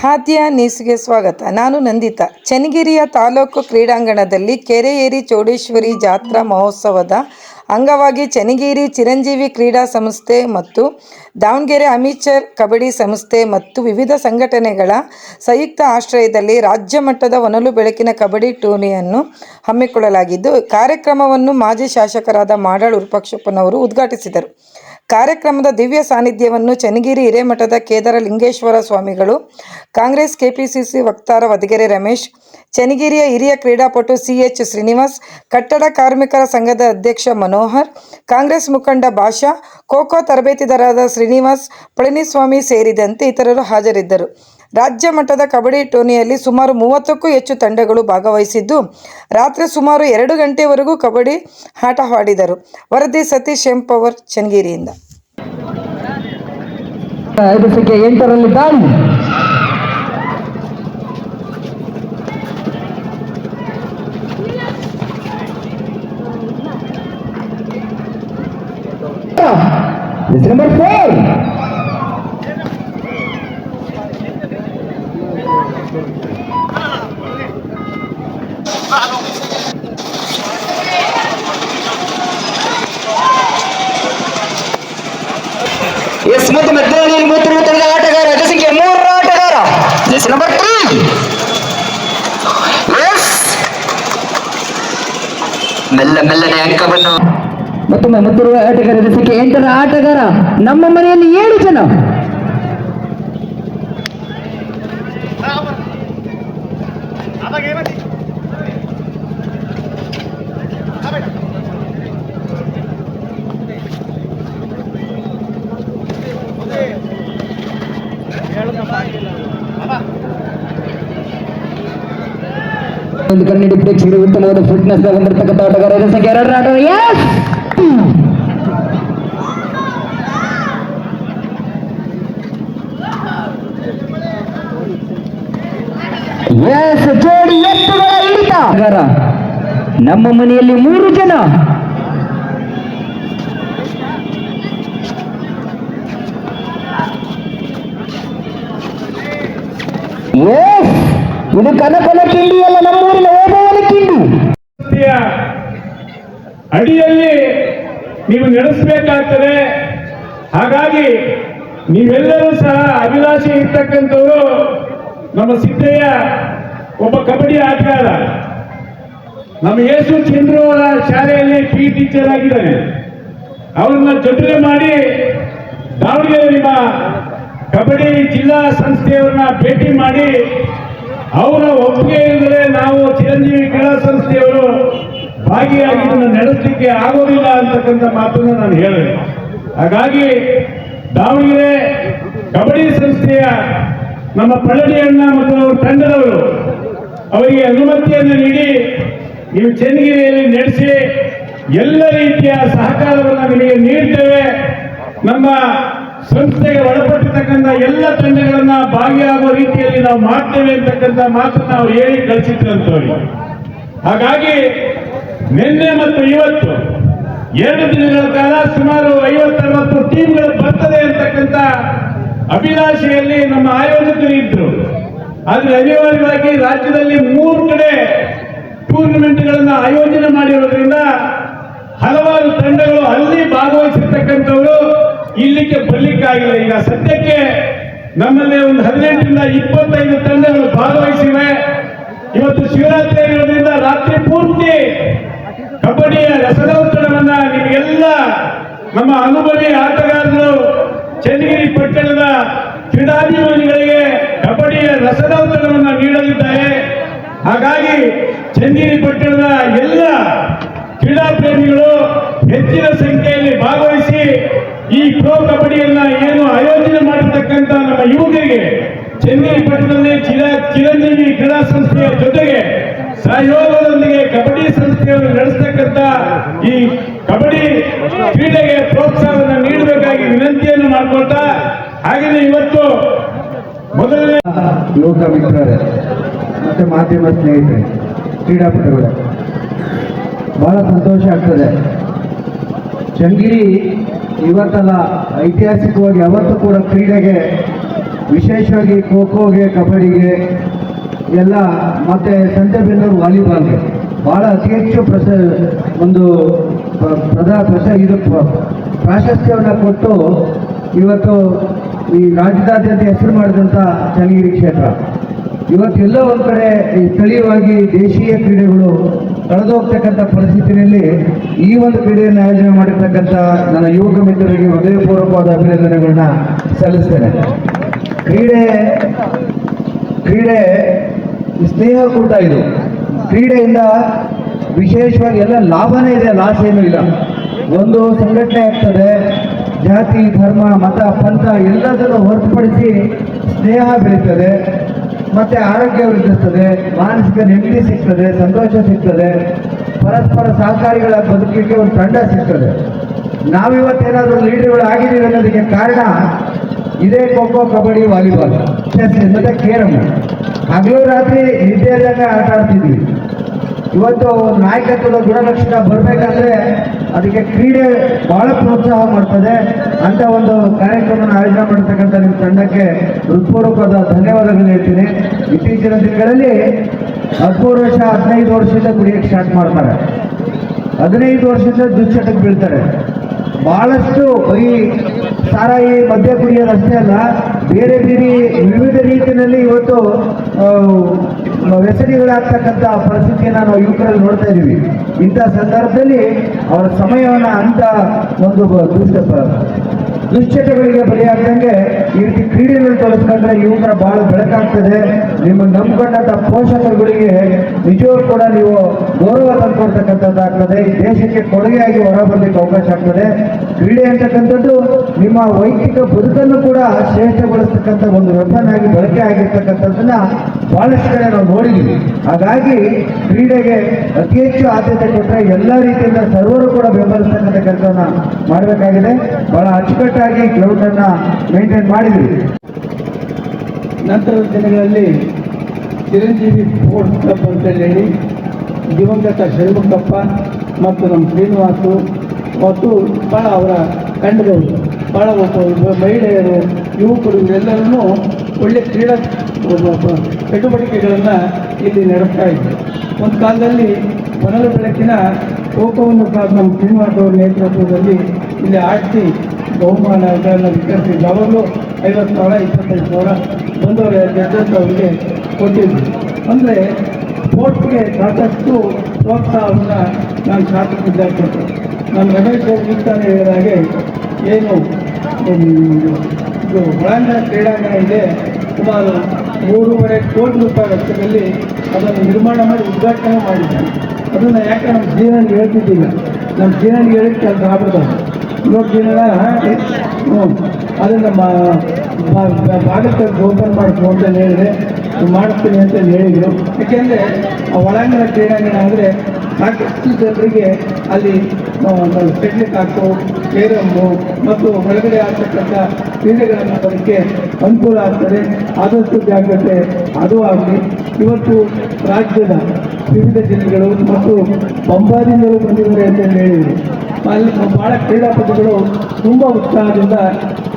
ಹಾದ್ಯ ನ್ಯೂಸ್ಗೆ ಸ್ವಾಗತ. ನಾನು ನಂದಿತಾ. ಚನ್ನಗಿರಿಯ ತಾಲೂಕು ಕ್ರೀಡಾಂಗಣದಲ್ಲಿ ಕೆರೆಯೇರಿ ಚೌಡೇಶ್ವರಿ ಜಾತ್ರಾ ಮಹೋತ್ಸವದ ಅಂಗವಾಗಿ ಚನ್ನಗಿರಿ ಚಿರಂಜೀವಿ ಕ್ರೀಡಾ ಸಂಸ್ಥೆ ಮತ್ತು ದಾವಣಗೆರೆ ಅಮಿಚರ್ ಕಬಡ್ಡಿ ಸಂಸ್ಥೆ ಮತ್ತು ವಿವಿಧ ಸಂಘಟನೆಗಳ ಸಂಯುಕ್ತ ಆಶ್ರಯದಲ್ಲಿ ರಾಜ್ಯ ಮಟ್ಟದ ಒನಲು ಬೆಳಕಿನ ಕಬಡ್ಡಿ ಟೂರ್ನಿಯನ್ನು ಹಮ್ಮಿಕೊಳ್ಳಲಾಗಿದ್ದು, ಕಾರ್ಯಕ್ರಮವನ್ನು ಮಾಜಿ ಶಾಸಕರಾದ ಮಾಡಾಳ್ ವಿರೂಪಾಕ್ಷಪ್ಪನವರು ಉದ್ಘಾಟಿಸಿದರು. ಕಾರ್ಯಕ್ರಮದ ದಿವ್ಯ ಸಾನ್ನಿಧ್ಯವನ್ನು ಚನ್ನಗಿರಿ ಹಿರೇಮಠದ ಕೇದಾರ ಲಿಂಗೇಶ್ವರ ಸ್ವಾಮಿಗಳು, ಕಾಂಗ್ರೆಸ್ ಕೆಪಿಸಿಸಿ ವಕ್ತಾರ ವದಗೆರೆ ರಮೇಶ್, ಚನ್ನಗಿರಿಯ ಹಿರಿಯ ಕ್ರೀಡಾಪಟು ಸಿಎಚ್ ಶ್ರೀನಿವಾಸ್, ಕಟ್ಟಡ ಕಾರ್ಮಿಕರ ಸಂಘದ ಅಧ್ಯಕ್ಷ ಮನೋಹರ್, ಕಾಂಗ್ರೆಸ್ ಮುಖಂಡ ಭಾಷಾ ಖೋಖೋ ತರಬೇತಿದಾರರಾದ ಶ್ರೀನಿವಾಸ್, ಪಳನಿಸ್ವಾಮಿ ಸೇರಿದಂತೆ ಇತರರು ಹಾಜರಿದ್ದರು. ರಾಜ್ಯ ಮಟ್ಟದ ಕಬಡ್ಡಿ ಟೂರ್ನಿಯಲ್ಲಿ ಸುಮಾರು ಮೂವತ್ತಕ್ಕೂ ಹೆಚ್ಚು ತಂಡಗಳು ಭಾಗವಹಿಸಿದ್ದು, ರಾತ್ರಿ ಸುಮಾರು ಎರಡು ಗಂಟೆವರೆಗೂ ಕಬಡ್ಡಿ ಆಟವಾಡಿದರು ವರದಿ ಸತೀಶ್ ಎಂಪವರ್, ಚನ್ನಗಿರಿಯಿಂದ. December four. ಎಸ್, ಮತ್ತು ಮಧ್ಯದಲ್ಲಿ ತಂಡದ ಆಟಗಾರ ಸಂಖ್ಯೆ ಮೂರರ ಆಟಗಾರ. ನಂಬರ್ ತ್ರೀ ಎಸ್ ಮೆಲ್ಲ, ಮೆಲ್ಲನೆ ಅಂಕವನ್ನು ಮತ್ತೊಮ್ಮೆ ಮತ್ತೊಂದು ಆಟಗಾರ ಜೆ ಸಂಖ್ಯೆ ಎಂಟರ ಆಟಗಾರ, ನಮ್ಮ ಮನೆಯಲ್ಲಿ ಏಳು ಜನ. ಒಂದು ಕನ್ನಡಿ ಪ್ರೇಕ್ಷಕರಿಗೆ ಉತ್ತಮವಾದ ಫಿಟ್ನೆಸ್ ಹೊಂದಿರತಕ್ಕಂಥ ಆಟಗಾರ ಸಂಖ್ಯೆ ಎರಡರ ಆಟಗಾರ ಎಸ್ ಎಸ್ ಜೋಡಿ ಎತ್ತುಗಳ ಆಟಗಾರ, ನಮ್ಮ ಮನೆಯಲ್ಲಿ ಮೂರು ಜನ. ಎಸ್ ಇದು ಕನಕನ ಕಿಂಡಿ ನೀವು ನಡೆಸಬೇಕಾಗ್ತದೆ. ಹಾಗಾಗಿ ನೀವೆಲ್ಲರೂ ಸಹ ಅಭಿಲಾಷೆ ಇರ್ತಕ್ಕಂಥವರು ನಮ್ಮ ಸಿದ್ದಯ್ಯ ಒಬ್ಬ ಕಬಡ್ಡಿ ಆಟಗಾರ. ನಮ್ಮ ಯೇಸು ಚಂದ್ರು ಅವರ ಶಾಲೆಯಲ್ಲಿ ಪಿ ಟೀಚರ್ ಆಗಿದ್ದಾನೆ. ಅವ್ರನ್ನ ಜೊತೆಗೆ ಮಾಡಿ ದಾವಣಗೆರೆ ನಿಮ್ಮ ಕಬಡ್ಡಿ ಜಿಲ್ಲಾ ಸಂಸ್ಥೆಯವ್ರನ್ನ ಭೇಟಿ ಮಾಡಿ ಅವರ ಒಪ್ಪಿಗೆ ಇಲ್ಲದೆ ನಾವು ಚಿರಂಜೀವಿ ಕ್ರೀಡಾ ಸಂಸ್ಥೆಯವರು ಭಾಗಿಯಾಗಿ ಇದನ್ನು ನಡೆಸಲಿಕ್ಕೆ ಆಗೋದಿಲ್ಲ ಅಂತಕ್ಕಂಥ ಮಾತನ್ನು ನಾನು ಹೇಳಿದೆ. ಹಾಗಾಗಿ ದಾವಣಗೆರೆ ಕಬಡ್ಡಿ ಸಂಸ್ಥೆಯ ನಮ್ಮ ಪಳನಿ ಅಣ್ಣ ಮತ್ತು ಅವರ ತಂಡದವರು ಅವರಿಗೆ ಅನುಮತಿಯನ್ನು ನೀಡಿ ನೀವು ಚನ್ನಗಿರಿಯಲ್ಲಿ ನಡೆಸಿ ಎಲ್ಲ ರೀತಿಯ ಸಹಕಾರವನ್ನು ನಿಮಗೆ ನೀಡ್ತೇವೆ. ನಮ್ಮ ಸಂಸ್ಥೆಗೆ ಒಳಪಟ್ಟಿರ್ತಕ್ಕಂಥ ಎಲ್ಲ ತಂಡಗಳನ್ನ ಭಾಗಿಯಾಗುವ ರೀತಿಯಲ್ಲಿ ನಾವು ಮಾಡ್ತೇವೆ ಅಂತಕ್ಕಂಥ ಮಾತನ್ನು ನಾವು ಹೇಳಿ ಕಳಿಸಿದ್ರಂತವ್ರಿಗೆ ಹಾಗಾಗಿ ನಿನ್ನೆ ಮತ್ತು ಇವತ್ತು ಎರಡು ದಿನಗಳ ಕಾಲ ಸುಮಾರು ಐವತ್ತರವತ್ತು ಟೀಮ್ಗಳು ಬರ್ತದೆ ಅಂತಕ್ಕಂಥ ಅಭಿಲಾಷೆಯಲ್ಲಿ ನಮ್ಮ ಆಯೋಜಕರು ಇದ್ರು. ಆದ್ರೆ ಅನಿವಾರ್ಯವಾಗಿ ರಾಜ್ಯದಲ್ಲಿ ಮೂರು ಕಡೆ ಟೂರ್ನಮೆಂಟ್ಗಳನ್ನ ಆಯೋಜನೆ ಮಾಡಿರೋದ್ರಿಂದ ಹಲವಾರು ತಂಡಗಳು ಅಲ್ಲಿ ಭಾಗವಹಿಸಿರ್ತಕ್ಕಂಥವರು ಇಲ್ಲಿಗೆ ಬರ್ಲಿಕ್ಕಾಗಿಲ್ಲ. ಈಗ ಸದ್ಯಕ್ಕೆ ನಮ್ಮಲ್ಲಿ ಒಂದು ಹದಿನೆಂಟರಿಂದ ಇಪ್ಪತ್ತೈದು ತಂಡಗಳು ಭಾಗವಹಿಸಿವೆ. ಇವತ್ತು ಶಿವರಾತ್ರಿ ಇರೋದ್ರಿಂದ ರಾತ್ರಿ ಪೂರ್ತಿ ಕಬಡ್ಡಿಯ ರಸದೌತಣವನ್ನ ನಿಮಗೆಲ್ಲ ನಮ್ಮ ಅನುಭವಿ ಆಟಗಾರರು ಚನ್ನಗಿರಿ ಪಟ್ಟಣದ ಕ್ರೀಡಾಭಿಮಾನಿಗಳಿಗೆ ಕಬಡ್ಡಿಯ ರಸದೌತಣವನ್ನ ನೀಡಲಿದ್ದಾರೆ. ಹಾಗಾಗಿ ಚನ್ನಗಿರಿ ಪಟ್ಟಣದ ಎಲ್ಲ ಕ್ರೀಡಾ ಪ್ರೇಮಿಗಳು ಹೆಚ್ಚಿನ ಸಂಖ್ಯೆಯಲ್ಲಿ ಭಾಗವಹಿಸಿ ಈ ಪ್ರೋ ಕಬಡ್ಡಿಯನ್ನ ಏನು ಆಯೋಜನೆ ಮಾಡಿರ್ತಕ್ಕಂಥ ನಮ್ಮ ಯುವಕರಿಗೆ ಚೆನ್ನೈ ಪಟ್ಟಣದಲ್ಲಿ ಚಿರ ಚಿರಂಜೀವಿ ಕ್ರೀಡಾ ಸಂಸ್ಥೆಯ ಜೊತೆಗೆ ಸಹಯೋಗದೊಂದಿಗೆ ಕಬಡ್ಡಿ ಸಂಸ್ಥೆಯನ್ನು ನಡೆಸತಕ್ಕಂತ ಈ ಕಬಡ್ಡಿ ಕ್ರೀಡೆಗೆ ಪ್ರೋತ್ಸಾಹವನ್ನು ನೀಡಬೇಕಾಗಿ ವಿನಂತಿಯನ್ನು ಮಾಡಿಕೊಳ್ತಾ, ಹಾಗೆಯೇ ಇವತ್ತು ಮೊದಲನೇ ಯುವಕ ಮಿತ್ರರೇ ಮತ್ತೆ ಮಾಧ್ಯಮ ಸ್ನೇಹಿತರೆ, ಕ್ರೀಡಾಪಟುಗಳೇ, ಬಹಳ ಸಂತೋಷ ಆಗ್ತದೆ. ಚಂಗಿರಿ ಇವತ್ತಲ್ಲ ಐತಿಹಾಸಿಕವಾಗಿ ಯಾವತ್ತೂ ಕೂಡ ಕ್ರೀಡೆಗೆ, ವಿಶೇಷವಾಗಿ ಖೋ ಖೋಗೆ, ಕಬಡ್ಡಿಗೆ ಎಲ್ಲ ಮತ್ತು ಸಂತೆಬೆನ್ನೂರು ವಾಲಿಬಾಲ್ಗೆ. ಭಾಳ ಅತಿ ಹೆಚ್ಚು ಪ್ರಸ, ಒಂದು ಪ್ರಧಾ ಪ್ರಸ, ಇದು ಪ್ರ- ಪ್ರಾಶಸ್ತ್ಯವನ್ನು ಕೊಟ್ಟು ಇವತ್ತು ಈ ರಾಜ್ಯದಾದ್ಯಂತ ಹೆಸರು ಮಾಡಿದಂಥ ಚನ್ನಗಿರಿ ಕ್ಷೇತ್ರ. ಇವತ್ತೆಲ್ಲೋ ಒಂದು ಕಡೆ ಈ ಸ್ಥಳೀಯವಾಗಿ ದೇಶೀಯ ಕ್ರೀಡೆಗಳು ಕಳೆದೋಗ್ತಕ್ಕಂಥ ಪರಿಸ್ಥಿತಿಯಲ್ಲಿ ಈ ಒಂದು ಕ್ರೀಡೆಯನ್ನು ಆಯೋಜನೆ ಮಾಡಿರ್ತಕ್ಕಂಥ ನನ್ನ ಯುವಕ ಮಿತ್ರರಿಗೆ ಹೃದಯಪೂರ್ವಕವಾದ ಅಭಿನಂದನೆಗಳನ್ನ ಸಲ್ಲಿಸ್ತೇನೆ. ಕ್ರೀಡೆ ಕ್ರೀಡೆ, ಸ್ನೇಹ ಕೂಟ ಇದು. ಕ್ರೀಡೆಯಿಂದ ವಿಶೇಷವಾಗಿ ಎಲ್ಲ ಲಾಭನೇ ಇದೆ, ಲಾಸ್ ಏನೂ ಇಲ್ಲ. ಒಂದು ಸಂಘಟನೆ ಆಗ್ತದೆ, ಜಾತಿ, ಧರ್ಮ, ಮತ, ಪಂಥ ಎಲ್ಲದನ್ನು ಹೊರತುಪಡಿಸಿ ಸ್ನೇಹ ಬೆಳೀತದೆ, ಮತ್ತು ಆರೋಗ್ಯ ವೃದ್ಧಿಸ್ತದೆ, ಮಾನಸಿಕ ನೆಮ್ಮದಿ ಸಿಗ್ತದೆ, ಸಂತೋಷ ಸಿಗ್ತದೆ, ಪರಸ್ಪರ ಸಹಕಾರಿಗಳ ಬದುಕಿಗೆ ಒಂದು ತಂಡ ಸಿಗ್ತದೆ. ನಾವಿವತ್ತೇನಾದರೂ ಲೀಡರ್ಗಳು ಆಗಿದ್ದೀವಿ ಅನ್ನೋದಕ್ಕೆ ಕಾರಣ ಇದೇ ಖೋ ಕಬಡ್ಡಿ, ವಾಲಿಬಾಲ್. ಮತ್ತೆ ಕೇರಮ್ ಹಗಲು ರಾತ್ರಿ ನಿದ್ದೆ ಇದ್ದಾಗ ಆಟ ಆಡ್ತಿದ್ವಿ. ಇವತ್ತು ನಾಯಕತ್ವದ ಗುಣಲಕ್ಷಣ ಬರಬೇಕಂದ್ರೆ ಅದಕ್ಕೆ ಕ್ರೀಡೆ ಬಹಳ ಪ್ರೋತ್ಸಾಹ ಮಾಡ್ತದೆ. ಅಂತ ಒಂದು ಕಾರ್ಯಕ್ರಮನ ಆಯೋಜನೆ ಮಾಡಿರ್ತಕ್ಕಂಥ ನಿಮ್ಮ ತಂಡಕ್ಕೆ ಹೃತ್ಪೂರ್ವಕವಾದ ಧನ್ಯವಾದಗಳು ಹೇಳ್ತೀನಿ. ಇತ್ತೀಚಿನ ದಿನಗಳಲ್ಲಿ ಹದಿಮೂರು ವರ್ಷ, ಹದಿನೈದು ವರ್ಷದಿಂದ ಕುಡಿಯಕ್ಕೆ ಸ್ಟಾರ್ಟ್ ಮಾಡ್ತಾರೆ. ಹದಿನೈದು ವರ್ಷದಿಂದ ದುಶ್ಚಟಕ್ಕೆ ಬೀಳ್ತಾರೆ. ಬಹಳಷ್ಟು ಬರೀ ಸಾರಾಯಿ ಮದ್ಯ ಕುಡಿಯೋದಷ್ಟೇ ಅಲ್ಲ, ಬೇರೆ ಬೇರೆ ವಿವಿಧ ರೀತಿಯಲ್ಲಿ ಇವತ್ತು ವ್ಯಸನಿಗಳಾಗ್ತಕ್ಕಂಥ ಪರಿಸ್ಥಿತಿಯನ್ನು ನಾವು ಯುವಕರಲ್ಲಿ ನೋಡ್ತಾ ಇದ್ದೀವಿ. ಇಂಥ ಸಂದರ್ಭದಲ್ಲಿ ಅವರ ಸಮಯವನ್ನು ಅಂತ ಒಂದು ದುಷ್ಟ ದುಶ್ಚಟಗಳಿಗೆ ಬಲಿಯಾಗ್ದಂಗೆ ಈ ರೀತಿ ಕ್ರೀಡೆಗಳು ತೊಡಸ್ಕೊಂಡ್ರೆ ಯುವಕರ ಬಹಳ ಬೆಳಕಾಗ್ತದೆ. ನಿಮ್ಮ ನಂಬ್ಕೊಂಡಂಥ ಪೋಷಕರುಗಳಿಗೆ ನಿಜವೂ ಕೂಡ ನೀವು ಗೌರವ ತಂದುಕೊಡ್ತಕ್ಕಂಥದ್ದಾಗ್ತದೆ ಈ ದೇಶಕ್ಕೆ ಕೊಡುಗೆಯಾಗಿ ಹೊರ ಬರ್ಲಿಕ್ಕೆ ಅವಕಾಶ ಆಗ್ತದೆ. ಕ್ರೀಡೆ ಅಂತಕ್ಕಂಥದ್ದು ನಿಮ್ಮ ವೈಯಕ್ತಿಕ ಬದುಕನ್ನು ಕೂಡ ಶ್ರೇಷ್ಠಗೊಳಿಸ್ತಕ್ಕಂಥ ಒಂದು ವ್ಯಸನಾಗಿ ಬಳಕೆ ಆಗಿರ್ತಕ್ಕಂಥದ್ದನ್ನ ಬಹಳಷ್ಟು ಕಡೆ ನಾವು ನೋಡಿದ್ದೀವಿ. ಹಾಗಾಗಿ ಕ್ರೀಡೆಗೆ ಅತಿ ಹೆಚ್ಚು ಆದ್ಯತೆ ಕೊಟ್ಟರೆ ಎಲ್ಲ ರೀತಿಯಿಂದ ಸರ್ವರು ಕೂಡ ಬೆಂಬಲಿಸ್ತಕ್ಕಂಥ ಕೆಲಸವನ್ನು ಮಾಡಬೇಕಾಗಿದೆ. ಬಹಳ ಅಚ್ಚುಕಟ್ಟಾಗಿ ಗ್ರೌಂಡನ್ನು ಮೇಂಟೈನ್ ಮಾಡಿದ್ವಿ. ನಂತರದ ದಿನಗಳಲ್ಲಿ ಚಿರಂಜೀವಿ ಸ್ಪೋರ್ಟ್ಸ್ ಕ್ಲಬ್ ಅಂತೇಳಿ ಹೇಳಿ ದಿವಂಗತ ಷಣ್ಮುಖಪ್ಪ ಮತ್ತು ನಮ್ಮ ಶ್ರೀನಿವಾಸು ಮತ್ತು ಭಾಳ ಅವರ ತಂಡದವರು ಭಾಳ ಒಬ್ಬ ಮಹಿಳೆಯರು, ಯುವಕರು ಇವರೆಲ್ಲರನ್ನೂ ಒಳ್ಳೆ ಕ್ರೀಡಾ ಚಟುವಟಿಕೆಗಳನ್ನು ಇಲ್ಲಿ ನಡೆಸ್ತಾ ಇದ್ದರು ಒಂದು ಕಾಲದಲ್ಲಿ ಹೊನಲು ಬೆಳಕಿನ ಖೋಖೋವನ್ನು ಸಹ ನಮ್ಮ ಶ್ರೀನಿವಾಸ ಅವರ ನೇತೃತ್ವದಲ್ಲಿ ಇಲ್ಲಿ ಆಡಿಸಿ ಬಹುಮಾನಗಳನ್ನು ವಿತರಿಸಿದ್ದು. ಅವಾಗಲೂ ಐವತ್ತು ಸಾವಿರ, ಇಪ್ಪತ್ತೈದು ಸಾವಿರ ಬಂದವರು ಗೆದ್ದಂಥವ್ರಿಗೆ ಕೊಟ್ಟಿದ್ವಿ ಅಂದರೆ ಸ್ಪೋರ್ಟ್ಸ್ಗೆ ಸಾಕಷ್ಟು ಪ್ರೋತ್ಸಾಹವನ್ನು ನಾನು ಶಾಸಕ ವಿದ್ಯಾರ್ಥಿ ನಾನು ರಮೇಶ್ ಅವರು ಹೇಳಿದ ಹಾಗೆ ಏನು? ಇದು ಒಳಾಂಗಣ ಕ್ರೀಡಾಂಗಣ ಇದೆ ಸುಮಾರು ಮೂರುವರೆ ಕೋಟಿ ರೂಪಾಯಿ ವೆಚ್ಚದಲ್ಲಿ ಅದನ್ನು ನಿರ್ಮಾಣ ಮಾಡಿ ಉದ್ಘಾಟನೆ ಮಾಡಿದ್ದಾರೆ. ಅದನ್ನು ಯಾಕೆ ನಮ್ಮ ಜೀವನ ಹೇಳ್ತಿದ್ದೀವಿ? ನಮ್ಮ ಜೀವನ ಹೇಳಿದ ಕೆಲಸ ಆಗ್ಬಿಡ್ತಾರೆ ನೋಡಿ ಜೀವನ ಹ್ಞೂ ಅದನ್ನು ಭಾಗಕ್ಕೆ ಓಪನ್ ಮಾಡಿಸು ಅಂತ ಹೇಳಿದ್ರೆ ಮಾಡ್ತೀನಿ ಅಂತ ಹೇಳಿದರು. ಯಾಕೆಂದರೆ ಆ ಒಳಾಂಗಣ ಕ್ರೀಡಾಂಗಣ ಅಂದರೆ ಸಾಕಷ್ಟು ಜನರಿಗೆ ಅಲ್ಲಿ ಸೆಟ್ಲಿಕ್ ಹಾಕು ಕೇರಮ್ಮು ಮತ್ತು ಒಳಗಡೆ ಆಗ್ತಕ್ಕಂಥ ಕ್ರೀಡೆಗಳನ್ನು ಬರೋಕ್ಕೆ ಅನುಕೂಲ ಆಗ್ತದೆ. ಆದಷ್ಟು ಜಾಗ್ರತೆ ಅದು ಆಗಲಿ. ಇವತ್ತು ರಾಜ್ಯದ ವಿವಿಧ ಜಿಲ್ಲೆಗಳು ಮತ್ತು ಬೊಂಬಾದಿಂದಲೂ ಬಂದಿದ್ದಾರೆ ಅಂತ ಹೇಳಿದರು ಅಲ್ಲಿ ಭಾಳ ಕ್ರೀಡಾಪಟುಗಳು ತುಂಬ ಉತ್ಸಾಹದಿಂದ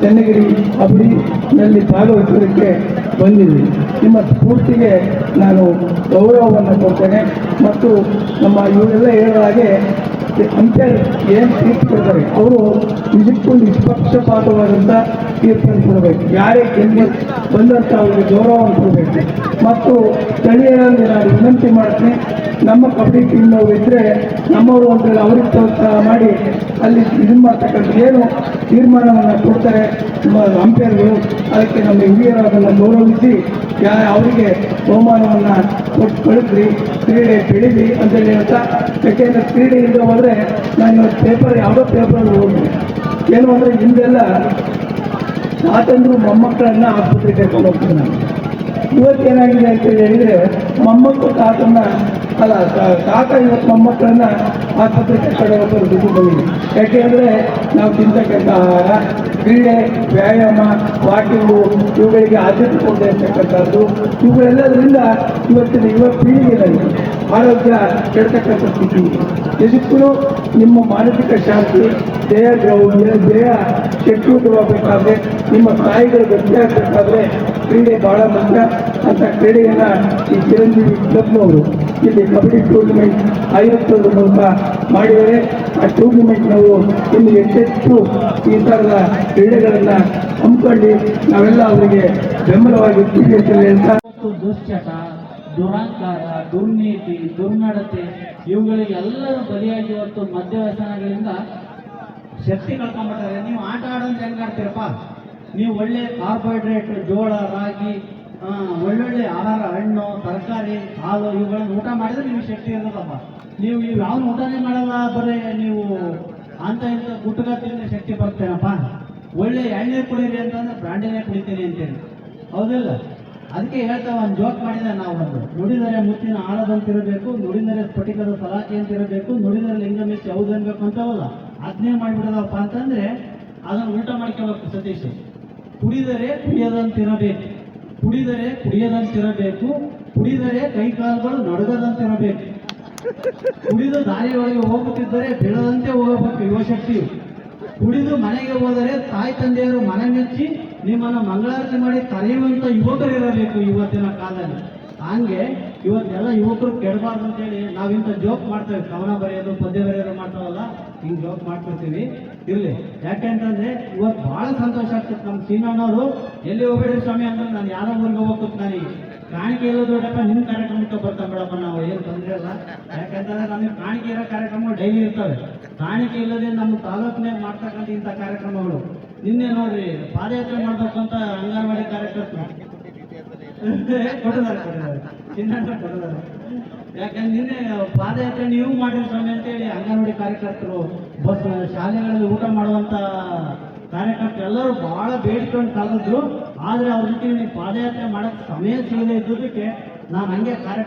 ಚನ್ನಗಿರಿ ಅಭಿನಲ್ಲಿ ಭಾಗವಹಿಸೋದಕ್ಕೆ ಬಂದಿದೆ ನಿಮ್ಮ ಸ್ಫೂರ್ತಿಗೆ ನಾನು ಗೌರವವನ್ನು ಕೊಡ್ತೇನೆ. ಮತ್ತು ನಮ್ಮ ಇವರೆಲ್ಲ ಹೇಳೋ ಹಾಗೆ ಅಂಪೇರ್ ಏನು ತೀರ್ಪು ಕೊಡ್ತಾರೆ? ಅವರು ನಿಜಕ್ಕೂ ನಿಷ್ಪಕ್ಷಪಾತವಾದಂಥ ತೀರ್ಪನ್ನು ಕೊಡಬೇಕು. ಯಾರೇ ಗೆದ್ದು ಬಂದಂಥ ಅವರಿಗೆ ಗೌರವವನ್ನು ಕೊಡಬೇಕು. ಮತ್ತು ಸ್ಥಳೀಯರಲ್ಲಿ ನಾನು ವಿನಂತಿ ಮಾಡ್ತೀನಿ, ನಮ್ಮ ಕಬಡ್ಡಿ ಟೀಮ್ನವರು ಇದ್ದರೆ ನಮ್ಮವರು ಅಂತೇಳಿ ಅವ್ರಿಗೆ ಪ್ರೋತ್ಸಾಹ ಮಾಡಿ ಅಲ್ಲಿ ಇದನ್ನು ಮಾಡ್ತಕ್ಕಂಥ ಏನು ತೀರ್ಮಾನವನ್ನು ಕೊಡ್ತಾರೆ ಅಂಪೇರ್ಗಳು ಅದಕ್ಕೆ ನಮ್ಮ ಹಿರಿಯರು ಅದನ್ನು ಗೌರವಿಸಿ ಯಾ ಅವರಿಗೆ ಬಹುಮಾನವನ್ನು ಕೊಟ್ಟು ಕಳಿಸ್ರಿ, ಕ್ರೀಡೆ ಬೆಳೀಲಿ ಅಂತೇಳಿ ಹೇಳ್ತಾ ಯಾಕೆಂದರೆ ಕ್ರೀಡೆಯಿಂದ ಹೋದರೆ ನಾನು ಪೇಪರ್ ಯಾವುದೋ ಪೇಪರ್ ಓದ್ತೀನಿ ಏನು ಅಂದರೆ ಹಿಂದೆಲ್ಲ ತಾತಂದ್ರು ಮೊಮ್ಮಕ್ಕಳನ್ನ ಆಸ್ಪತ್ರೆಗೆ ಕರ್ಕೊಂಡು ಹೋಗ್ತೀನಿ ನಾನು. ಇವತ್ತೇನಾಗಿದೆ ಅಂತ ಹೇಳಿದರೆ ಮೊಮ್ಮಕ್ಕಳು ತಾತನ್ನ, ಅಲ್ಲ ತಾತ ಇವತ್ತು ಮೊಮ್ಮಕ್ಕಳನ್ನ ಆಸ್ಪತ್ರೆಗೆ ಕರ್ಕೊಂಡು ಹೋಗ್ತಾರೆ, ದುಡ್ಡು ಬಂದಿದೆ ಯಾಕೆ ಅಂದರೆ ನಾವು ತಿಂತಕ್ಕಂಥ ಆಹಾರ ಕ್ರೀಡೆ, ವ್ಯಾಯಾಮ, ವಾಕಿಂಗು ಇವುಗಳಿಗೆ ಆದ್ಯತೆ ಕೊಡದೇ ಇರ್ತಕ್ಕಂಥದ್ದು ಇವುಗಳೆಲ್ಲದರಿಂದ ಇವತ್ತಿನ ಯುವ ಪೀಳಿಗೆಯಲ್ಲಿ ಆರೋಗ್ಯ ಕೆಡ್ತಕ್ಕಂಥ ಸ್ಥಿತಿ. ಇದಕ್ಕೂ ನಿಮ್ಮ ಮಾನಸಿಕ ಶಾಂತಿ ದೇಹ ಗೌರವ ದೇಹ ಶತ್ರುಗಳಾಗಬೇಕಾದ್ರೆ ನಿಮ್ಮ ತಾಯಿಗಳು ಗಟ್ಟಿ ಆಗಬೇಕಾದ್ರೆ ಕ್ರೀಡೆ ಬಹಳ ಮುಖ್ಯ. ಅಂತ ಕ್ರೀಡೆಯನ್ನ ಈ ಚಿರಂಜೀವಿ ಕ್ಲಬ್ನವರು ಇಲ್ಲಿ ಕಬಡ್ಡಿ ಟೂರ್ನಮೆಂಟ್ ಆಯೋಜಿಸೋದ್ರ ಮೂಲಕ ಮಾಡಿದರೆ ಆ ಟೂರ್ನಮೆಂಟ್ ನಾವು ಇನ್ನು ಹೆಚ್ಚೆಚ್ಚು ಈ ಥರದ ಕ್ರೀಡೆಗಳನ್ನು ಹಮ್ಮಿಕೊಂಡು ನಾವೆಲ್ಲ ಅವರಿಗೆ ಬೆಂಬಲವಾಗಿ ಬೆಂಬಲವಾಗಿರ್ತೀವಿ ಅಂತ. ದುಶ್ಚಟ, ದುರಾಂಕಾರ, ದುರ್ನೀತಿ, ದುರ್ನಡತೆ ಇವುಗಳಿಗೆಲ್ಲರೂ ಬಲಿಯಾಗಿ ಇವತ್ತು ಮದ್ಯವ್ಯಸನಗಳಿಂದ ಶಕ್ತಿ ಕಳ್ಕೊಂಡ್ಬಿಟ್ಟಾರೆ. ನೀವು ಆಟ ಆಡೋದ್ರೆ ಹೆಂಗೆ ಆಡ್ತೀರಪ್ಪ? ನೀವು ಒಳ್ಳೆ ಕಾರ್ಬೋಹೈಡ್ರೇಟ್ ಜೋಳ, ರಾಗಿ ಒಳ್ಳೊಳ್ಳೆ ಆಹಾರ, ಹಣ್ಣು, ತರಕಾರಿ, ಹಾಲು, ಇವುಗಳನ್ನು ಊಟ ಮಾಡಿದ್ರೆ ನಿಮಗೆ ಶಕ್ತಿ ಇರೋದಪ್ಪ ನೀವು ನೀವು ಯಾವ ಊಟನೇ ಮಾಡಲ್ಲ, ಬರೀ ನೀವು ಅಂತ ಇಂಥ ಗುಟ್ಟಗ ತಿಂದ್ರೆ ಶಕ್ತಿ ಬರ್ತೇನಪ್ಪ ಒಳ್ಳೆ ಎಣ್ಣೆ ಕುಡೀರಿ ಅಂತಂದ್ರೆ ಬ್ರಾಂಡಿನೇ ಕುಡಿತೀನಿ ಅಂತೇಳಿ ಹೌದಿಲ್ಲ? ಅದಕ್ಕೆ ಹೇಳ್ತಾ ಒಂದು ಜೋಕ್ ಮಾಡಿದೆ ನಾವು ಒಂದು. ನುಡಿದರೆ ಮುತ್ತಿನ ಆಳದಂತಿರಬೇಕು, ನುಡಿದರೆ ಸ್ಫಟಿಕದ ಸಲಾಕೆ ಅಂತಿರಬೇಕು, ನುಡಿದರೆ ಲಿಂಗ ಮಿಸ್ ಹೌದು ಅನ್ಬೇಕು ಅಂತವಲ್ಲ ಅದನ್ನೇ ಮಾಡಿಬಿಡೋದಪ್ಪ ಅಂತಂದ್ರೆ ಅದನ್ನು ಉಲ್ಟಾ ಮಾಡ್ಕೋಬೇಕು ಸತೀಶ್. ಕುಡಿದರೆ ಕುಡಿಯದಂತಿರಬೇಕು. ಕುಡಿದರೆ ಕುಡಿಯದಂತಿರಬೇಕು. ಕುಡಿದರೆ ಕೈಕಾಲುಗಳು ನಡುಗದಂತಿರಬೇಕು. ಕುಡಿದು ದಾರಿಯೊಳಗೆ ಹೋಗುತ್ತಿದ್ದರೆ ಬೆಳೆದಂತೆ ಹೋಗಬೇಕು ಯುವಶಕ್ತಿ ಕುಡಿದು ಮನೆಗೆ ಹೋದರೆ ತಾಯಿ ತಂದೆಯರು ಮನೆ ಮೆಚ್ಚಿ ನಿಮ್ಮನ್ನು ಮಂಗಳಾರತಿ ಮಾಡಿ ಕರೆಯುವಂತ ಯುವಕರು ಇರಬೇಕು ಇವತ್ತಿನ ಕಾಲದಲ್ಲಿ. ಹಂಗೆ ಇವತ್ತೆಲ್ಲ ಯುವಕರು ಕೆಡಬಾರ್ದು ಅಂತೇಳಿ ನಾವಿಂಥ ಜೋಕ್ ಮಾಡ್ತೇವೆ. ಕವನ ಬರೆಯೋದು, ಪದ್ಯ ಬರೆಯೋದು ಮಾಡ್ತಾವಲ್ಲ? ಹಿಂಗೆ ಜೋಕ್ ಮಾಡ್ಕೊಳ್ತೀವಿ ಇರ್ಲಿ. ಯಾಕೆಂತಂದ್ರೆ ಇವತ್ತು ಬಹಳ ಸಂತೋಷ ಆಗ್ತದೆ ನಮ್ಮ ಸೀನಣ್ಣವರು ಎಲ್ಲಿ ಹೋಗ್ಬೇಡ್ರಿ ಸ್ವಾಮಿ ಅಂದ್ರೆ ನಾನು ಯಾರೋ ಊರಿಗೆ ಹೋಗ್ಬೇಕು ನನಗೆ ಕಾಣಿಕೆ ಇಲ್ಲದ ದೊಡ್ಡಪ್ಪ ನಿಮ್ಮ ಕಾರ್ಯಕ್ರಮಕ್ಕೆ ಬರ್ತಾನೆ ಬಿಡಪ್ಪ ನಾವು. ಏನು ತೊಂದರೆ ಇಲ್ಲ. ಯಾಕಂತಂದ್ರೆ ನಮಗೆ ಕಾಣಿಕೆ ಇರೋ ಕಾರ್ಯಕ್ರಮ ಡೈಲಿ ಇರ್ತವೆ. ಕಾಣಿಕೆ ಇಲ್ಲದೆ ನಮ್ಮ ತಾಲೂಕಿನಾಗ ಮಾಡ್ತಕ್ಕಂಥ ಇಂಥ ಕಾರ್ಯಕ್ರಮಗಳು. ನಿನ್ನೆ ನೋಡ್ರಿ, ಪಾದಯಾತ್ರೆ ಮಾಡ್ಬೇಕು ಅಂತ ಅಂಗನವಾಡಿ ಕಾರ್ಯಕರ್ತರು. ಕೊಡೋದಾರ ಕೊಟ್ಟಿದ್ದಾರೆ. ಚಿನ್ನ ಕೊಟ್ಟಿದ್ದಾರೆ. ಯಾಕಂದ್ರೆ ನಿನ್ನೆ ಪಾದಯಾತ್ರೆ ನೀವು ಮಾಡಿರಿ ಸ್ವಾಮಿ ಅಂತೇಳಿ ಅಂಗನವಾಡಿ ಕಾರ್ಯಕರ್ತರು, ಬಸ್, ಶಾಲೆಗಳಲ್ಲಿ ಊಟ ಮಾಡುವಂತ ಕಾರ್ಯಕರ್ತರು ಎಲ್ಲರೂ ಬಹಳ ಬೇಡಿಕೊಂಡು ಕಳೆದ್ರು ಆದ್ರೆ ಅವ್ರ ಜೊತೆ ನೀವು ಪಾದಯಾತ್ರೆ ಮಾಡಕ್ ಸಮಯ ಸಿಗದೆ ಇದ್ದದಕ್ಕೆ ನಾನು ಹಂಗೆ ಕಾರ್ಯ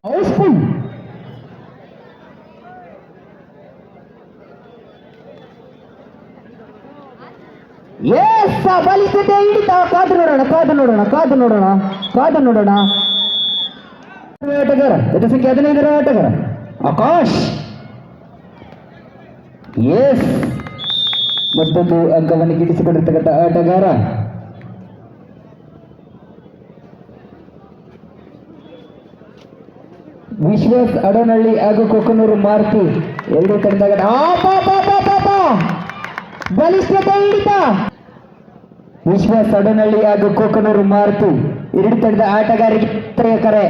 ಏ ಸಬಲಿಸಿದೆ ಕಾದು ನೋಡೋಣ ಕಾದು ನೋಡೋಣ ಕಾದು ನೋಡೋಣ ಕಾದು ನೋಡೋಣ. ಆಟಗಾರ ಸಂಖ್ಯೆ ಹದಿನೈದರ ಆಟಗಾರ ಆಕಾಶ್. ಎಸ್ ಮತ್ತೊಂದು ಅಂಕವನ್ನು ಗಿಟ್ಟಿಸಿಕೊಂಡಿರ್ತಕ್ಕಂಥ ಆಟಗಾರ. ವಿಶ್ವಾಸ್ ಅಡೋನಹಳ್ಳಿ ಹಾಗೂ ಕೊಕ್ಕನೂರು ಮಾರ್ತಿ ಎರಡು ತಂಡದಾಗ. ಬಲಿಷ್ಠತೆ ಹಿಡಿತ ವಿಶ್ವಾಸ್ ಅಡೋನಹಳ್ಳಿ ಹಾಗೂ ಕೊಕ್ಕನೂರು ಮಾರ್ತಿ ಎರಡು ತಂಡದ ಆಟಗಾರಿಕೆ ಕರೆ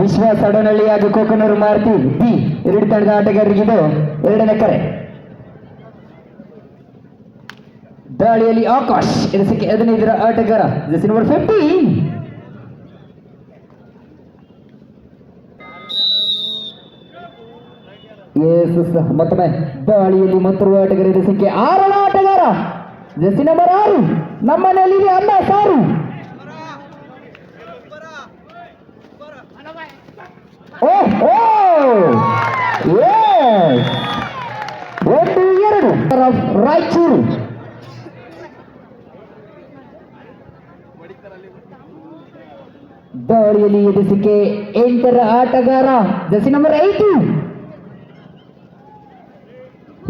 ವಿಶ್ವಾಸ್ ಅಡನಹಳ್ಳಿ ಹಾಗೂ ಕೊಕ್ಕನೂರು ಮಾರುತಿ ಬಿ ಎರಡು ತಂಡದ ಆಟಗಾರರಿಗಿದು ಎರಡನೇ ಕರೆ. ದಾಳಿಯಲ್ಲಿ ಆಕಾಶ್ ಇದು ಸಿಕ್ಕಿ ಹದಿನೈದರ ಆಟಗಾರ ಜೆಸಿ ನಂಬರ್ ಫಿಫ್ಟೀನ್ ಮತ್ತೊಮ್ಮೆ ದಾಳಿಯಲ್ಲಿ ಮತ್ತೊರುವ ಆಟಗಾರ ಸಂಖ್ಯೆ ಆರನ ಆಟಗಾರ ಜೆಸಿ ನಂಬರ್ ಆರು. ನಮ್ಮನೆಯಲ್ಲಿ ಅನ್ನ ಸಾರು. ರಾಯಚೂರು ದಾಳಿಯಲ್ಲಿ ಎದುರಿಸಿಕೆ ಎಂಟರ ಆಟಗಾರ ಜೆಸಿ ನಂಬರ್ ಐದು.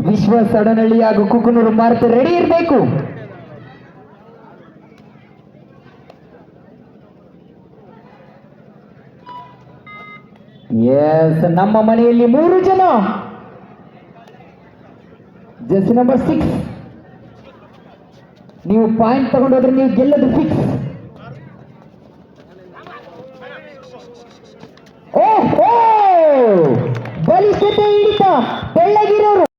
ವಿಶ್ವ ಸಡನಹಳ್ಳಿ ಹಾಗೂ ಕುಕನೂರು ಮಾರುತಿ ರೆಡಿ ಇರಬೇಕು. ಎಸ್ ನಮ್ಮ ಮನೆಯಲ್ಲಿ ಮೂರು ಜನ. ಜೆಸಿ ನಂಬರ್ ಸಿಕ್ಸ್ ನೀವು ಪಾಯಿಂಟ್ ತಗೊಂಡೋದ್ರೆ ನೀವು ಗೆಲ್ಲೋದು ಫಿಕ್ಸ್